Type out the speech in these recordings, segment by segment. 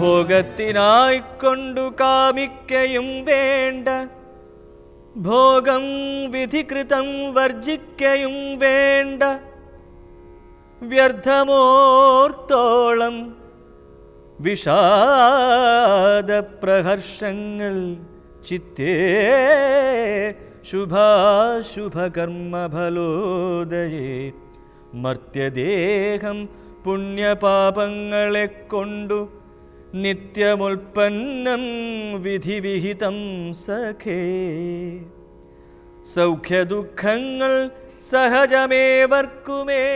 ഭോഗത്തിനായിക്കൊണ്ടു കാമിക്കയും വേണ്ട. ഭോഗം വിധികൃതം വർജിക്കയും വേണ്ട. വ്യർത്ഥമോർത്തോളം വിഷാദപ്രഹർഷങ്ങൾ ചിത്തേ ശുഭാശുഭകർമ്മഫലോദയേ. മർത്യദേഹം പുണ്യപാപങ്ങളെ കൊണ്ടു നിത്യമുൽപ്പന്നം വിധിവിഹിതം സഖേ. സൗഖ്യദുഃഖങ്ങൾ സഹജമേവർക്കുമേ.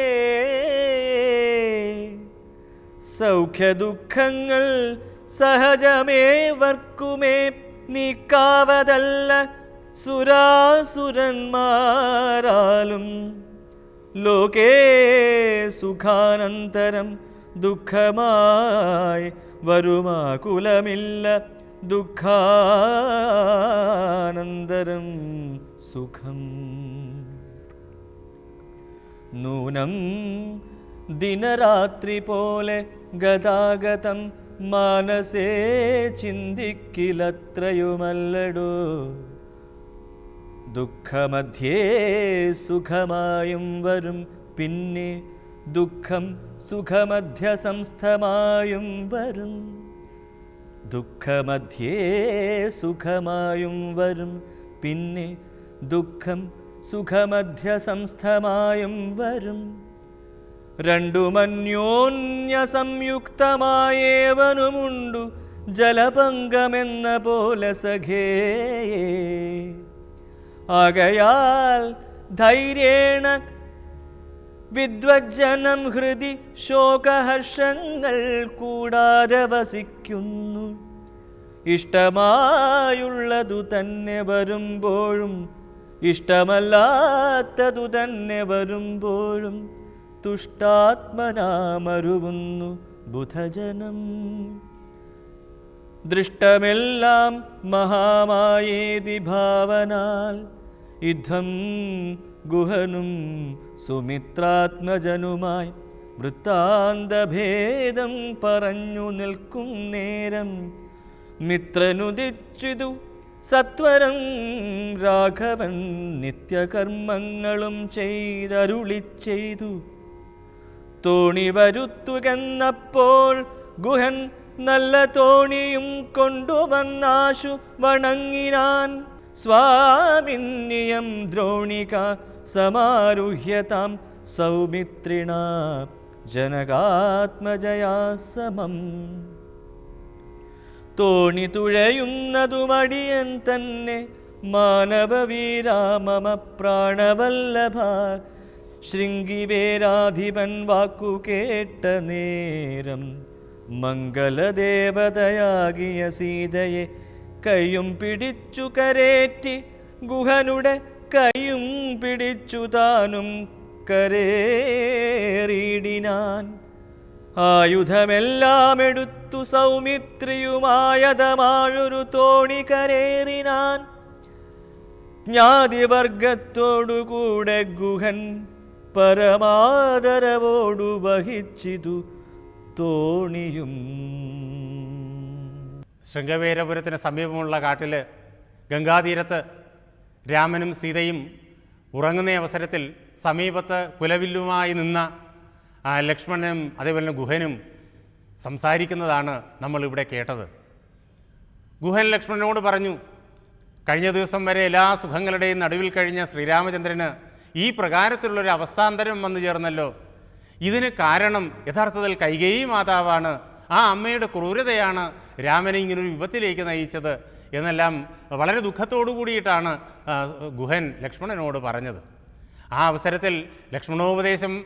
സൗഖ്യദുഃഖങ്ങൾ സഹജമേവർക്കുമേ. നീക്കാവതല്ല സുരാസുരന്മാരാലും. ലോകേ സുഖാനന്തരം ദുഃഖമായി വരുമാകുലമില്ല. ദുഃഖാനന്തരം സുഖം. നൂനം ദിനരാത്രി പോലെ ഗതാഗതം മാനസേ ചിന്തിക്കിലത്രയുമല്ലടോ. ദുഃഖമധ്യേ സുഖമായും വരും പിന്നെ ദുഃഖം സുഖമധ്യസംസ്ഥമായും വരും. ദുഃഖമധ്യേ സുഖമായും വരും. പിന്നെ ദുഃഖം സുഖമധ്യസംസ്ഥമായും വരും. രണ്ടുമന്യോന്യ സംയുക്തമായേവനുമുണ്ടു ജലപങ്കമെന്ന പോലെ സഖേ ആകയാൽ ധൈര്യേണ വിദ്വജ്ജനം ഹൃദി ശോകഹർഷങ്ങൾ കൂടാതെ വസിക്കുന്നു. ഇഷ്ടമായുള്ളതു തന്നെ വരുമ്പോഴും ഇഷ്ടമല്ലാത്തതു തന്നെ വരുമ്പോഴും തുഷ്ടാത്മനാമരുവുന്നു ബുധജനം. ദൃഷ്ടമെല്ലാം മഹാമായേതി ഭാവനാൽ യുദ്ധം ഗുഹനും സുമിത്രാത്മജനുമായി വൃത്താന്തഭേദം പറഞ്ഞു നിൽക്കും നേരം. മിത്രനുദിച്ചിതു സത്വരം രാഘവൻ നിത്യകർമ്മങ്ങളും ചെയ്തരുളി ചെയ്തു. തോണി വരുത്തുകെന്നപ്പോൾ ഗുഹൻ നല്ല തോണിയും കൊണ്ടുവന്നാശു വണങ്ങിനാൻ. സ്വാമിന്യം ദ്രോണിക സമാരുഹ്യതാം സൗമിത്രിണ ജനകാത്മജയാ സമം. തോണി തുഴയുന്നതുമടിയൻ തന്നെ മാനവവീരാമമ പ്രാണവല്ലഭ ശൃംഗിവേരാധിപൻ വാക്കു കേട്ട നേരം മംഗളദേവതയാകിയ സീതയെ കൈയും പിടിച്ചു കരേറ്റി ഗുഹനുടെ പിടിച്ചു താനും കരേറിയിടിനാൻ. ആയുധമെല്ലാം എടുത്തു സൗമിത്രിയുമായതമാഴൊരു തോണി കരേറിനാൻ. ജ്ഞാതിവർഗത്തോടുകൂടെ ഗുഹൻ പരമാദരവോടു വഹിച്ചിതു തോണിയും. ശൃംഗവേരപുരത്തിന് സമീപമുള്ള കാട്ടിൽ ഗംഗാതീരത്ത് രാമനും സീതയും ഉറങ്ങുന്ന അവസരത്തിൽ സമീപത്ത് കുലവില്ലുമായി നിന്ന ലക്ഷ്മണനും അതേപോലെ തന്നെ ഗുഹനും സംസാരിക്കുന്നതാണ് നമ്മളിവിടെ കേട്ടത്. ഗുഹൻ ലക്ഷ്മണനോട് പറഞ്ഞു കഴിഞ്ഞ ദിവസം വരെ എല്ലാ സുഖങ്ങളുടെയും നടുവിൽ കഴിഞ്ഞ ശ്രീരാമചന്ദ്രന് ഈ പ്രകാരത്തിലുള്ളൊരു അവസ്ഥാന്തരം വന്നു ചേർന്നല്ലോ. ഇതിന് കാരണം യഥാർത്ഥത്തിൽ കൈകേയി മാതാവാണ്. ആ അമ്മയുടെ ക്രൂരതയാണ് രാമനെ ഇങ്ങനൊരു വിപത്തിലേക്ക് നയിച്ചത് എന്നെല്ലാം വളരെ ദുഃഖത്തോടു കൂടിയിട്ടാണ് ഗുഹൻ ലക്ഷ്മണനോട് പറഞ്ഞത്. ആ അവസരത്തിൽ ലക്ഷ്മണോപദേശം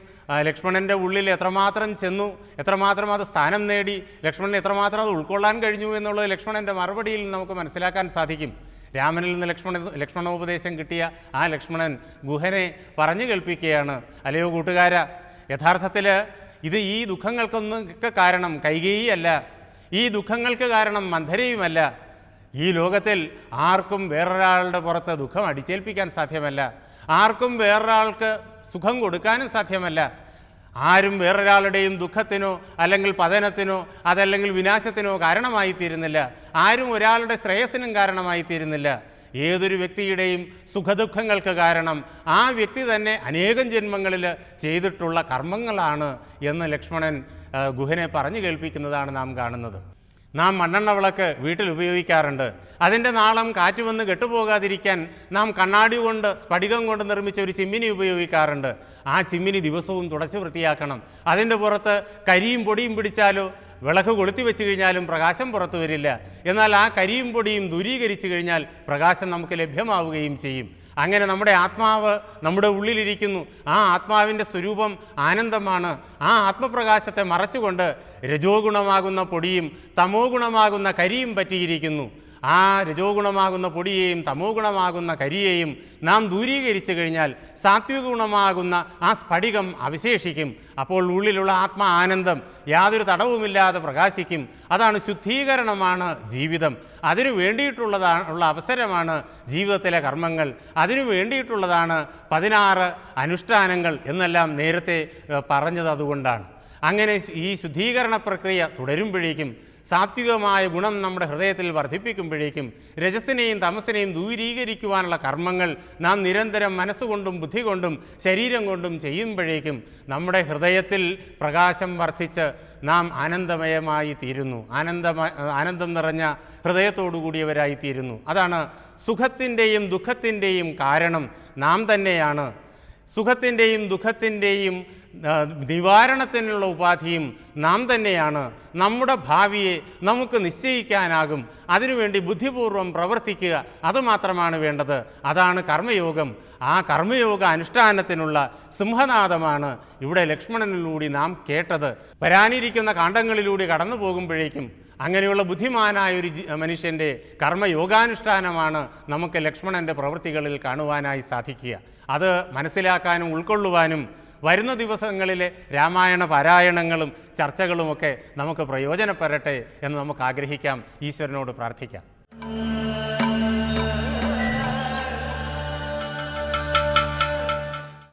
ലക്ഷ്മണന്റെ ഉള്ളിൽ എത്രമാത്രം ചെന്നു എത്രമാത്രം അത് സ്ഥാനം നേടി ലക്ഷ്മണൻ എത്രമാത്രം അത് ഉൾക്കൊള്ളാൻ കഴിഞ്ഞു എന്നുള്ളത് ലക്ഷ്മണന്റെ മറുപടിയിൽ നമുക്ക് മനസ്സിലാക്കാൻ സാധിക്കും. രാമനിൽ നിന്ന് ലക്ഷ്മണ ലക്ഷ്മണോപദേശം കിട്ടിയ ആ ലക്ഷ്മണൻ ഗുഹനെ പറഞ്ഞു കേൾപ്പിക്കുകയാണ്. അല്ലയോ കൂട്ടുകാര യഥാർത്ഥത്തിൽ ഇത് ഈ ദുഃഖങ്ങൾക്കൊന്നും കാരണം കൈകേയിയല്ല ഈ ദുഃഖങ്ങൾക്ക് കാരണം മന്ധരയുമല്ല. ഈ ലോകത്തിൽ ആർക്കും വേറൊരാളുടെ പുറത്ത് ദുഃഖം അടിച്ചേൽപ്പിക്കാൻ സാധ്യമല്ല. ആർക്കും വേറൊരാൾക്ക് സുഖം കൊടുക്കാനും സാധ്യമല്ല. ആരും വേറൊരാളുടെയും ദുഃഖത്തിനോ അല്ലെങ്കിൽ പതനത്തിനോ അതല്ലെങ്കിൽ വിനാശത്തിനോ കാരണമായി തീരുന്നില്ല. ആരും ഒരാളുടെ ശ്രേയസിനും കാരണമായി തീരുന്നില്ല. ഏതൊരു വ്യക്തിയുടെയും സുഖദുഃഖങ്ങൾക്ക് കാരണം ആ വ്യക്തി തന്നെ അനേകം ജന്മങ്ങളിൽ ചെയ്തിട്ടുള്ള കർമ്മങ്ങളാണ് എന്ന് ലക്ഷ്മണൻ ഗുഹനെ പറഞ്ഞു കേൾപ്പിക്കുന്നതാണ് നാം കാണുന്നത്. നാം മണ്ണെണ്ണ വിളക്ക് വീട്ടിൽ ഉപയോഗിക്കാറുണ്ട്. അതിന്റെ നാളം കാറ്റ് വന്ന് കെട്ടുപോകാതിരിക്കാൻ നാം കണ്ണാടി കൊണ്ട് സ്ഫടികം കൊണ്ട് നിർമ്മിച്ച ഒരു ചിമ്മിനി ഉപയോഗിക്കാറുണ്ട്. ആ ചിമ്മിനി ദിവസവും തുടച്ച് വൃത്തിയാക്കണം. അതിന്റെ പുറത്ത് കരിയും പൊടിയും പിടിച്ചാലോ വിളക്ക് കൊളുത്തി വെച്ച് കഴിഞ്ഞാലും പ്രകാശം പുറത്തു വരില്ല. എന്നാൽ ആ കരിയും പൊടിയും ദൂരീകരിച്ചു കഴിഞ്ഞാൽ പ്രകാശം നമുക്ക് ലഭ്യമാവുകയും ചെയ്യും. അങ്ങനെ നമ്മുടെ ആത്മാവ് നമ്മുടെ ഉള്ളിലിരിക്കുന്നു. ആ ആത്മാവിന്റെ സ്വരൂപം ആനന്ദമാണ്. ആ ആത്മപ്രകാശത്തെ മറച്ചുകൊണ്ട് രജോ ഗുണമാകുന്ന പൊടിയും തമോ ഗുണമാകുന്ന കരിയും പറ്റിയിരിക്കുന്നു. ആ രജോ ഗുണമാകുന്ന പൊടിയെയും തമോ ഗുണമാകുന്ന കരിയെയും നാം ദൂരീകരിച്ചു കഴിഞ്ഞാൽ സാത്വിക ഗുണമാകുന്ന ആ സ്ഫടികം അവശേഷിക്കും. അപ്പോൾ ഉള്ളിലുള്ള ആത്മ ആനന്ദം യാതൊരു തടവുമില്ലാതെ പ്രകാശിക്കും. അതാണ് ശുദ്ധീകരണമാണ് ജീവിതം. അതിനു വേണ്ടിയിട്ടുള്ളതാണ് ഉള്ള അവസരമാണ് ജീവിതത്തിലെ കർമ്മങ്ങൾ. അതിനു വേണ്ടിയിട്ടുള്ളതാണ് പതിനാറ് അനുഷ്ഠാനങ്ങൾ എന്നെല്ലാം നേരത്തെ പറഞ്ഞത് അതുകൊണ്ടാണ്. അങ്ങനെ ഈ ശുദ്ധീകരണ പ്രക്രിയ തുടരുമ്പോഴേക്കും സാത്വികമായ ഗുണം നമ്മുടെ ഹൃദയത്തിൽ വർദ്ധിപ്പിക്കുമ്പോഴേക്കും രജസിനെയും തമസിനെയും ദൂരീകരിക്കുവാനുള്ള കർമ്മങ്ങൾ നാം നിരന്തരം മനസ്സുകൊണ്ടും ബുദ്ധി കൊണ്ടും ശരീരം കൊണ്ടും ചെയ്യുമ്പോഴേക്കും നമ്മുടെ ഹൃദയത്തിൽ പ്രകാശം വർദ്ധിച്ച് നാം ആനന്ദമയമായി തീരുന്നു. ആനന്ദമ ആനന്ദം നിറഞ്ഞ ഹൃദയത്തോടു കൂടിയവരായി തീരുന്നു. അതാണ് സുഖത്തിന്റെയും ദുഃഖത്തിന്റെയും കാരണം. നാം തന്നെയാണ് സുഖത്തിന്റെയും ദുഃഖത്തിന്റെയും നിവാരണത്തിനുള്ള ഉപാധിയും നാം തന്നെയാണ്. നമ്മുടെ ഭാവിയെ നമുക്ക് നിശ്ചയിക്കാനാകും. അതിനുവേണ്ടി ബുദ്ധിപൂർവം പ്രവർത്തിക്കുക അതുമാത്രമാണ് വേണ്ടത്. അതാണ് കർമ്മയോഗം. ആ കർമ്മയോഗ അനുഷ്ഠാനത്തിനുള്ള സിംഹനാദമാണ് ഇവിടെ ലക്ഷ്മണനിലൂടെ നാം കേട്ടത്. വരാനിരിക്കുന്ന കാണ്ഡങ്ങളിലൂടെ കടന്നു പോകുമ്പോഴേക്കും അങ്ങനെയുള്ള ബുദ്ധിമാനായ ഒരു മനുഷ്യന്റെ കർമ്മയോഗാനുഷ്ഠാനമാണ് നമുക്ക് ലക്ഷ്മണന്റെ പ്രവൃത്തികളിൽ കാണുവാനായി സാധിക്കുക. അത് മനസ്സിലാക്കാനും ഉൾക്കൊള്ളുവാനും വരുന്ന ദിവസങ്ങളിലെ രാമായണ പാരായണങ്ങളും ചർച്ചകളുമൊക്കെ നമുക്ക് പ്രയോജനപ്പെടട്ടെ എന്ന് നമുക്ക് ആഗ്രഹിക്കാം. ഈശ്വരനോട് പ്രാർത്ഥിക്കാം.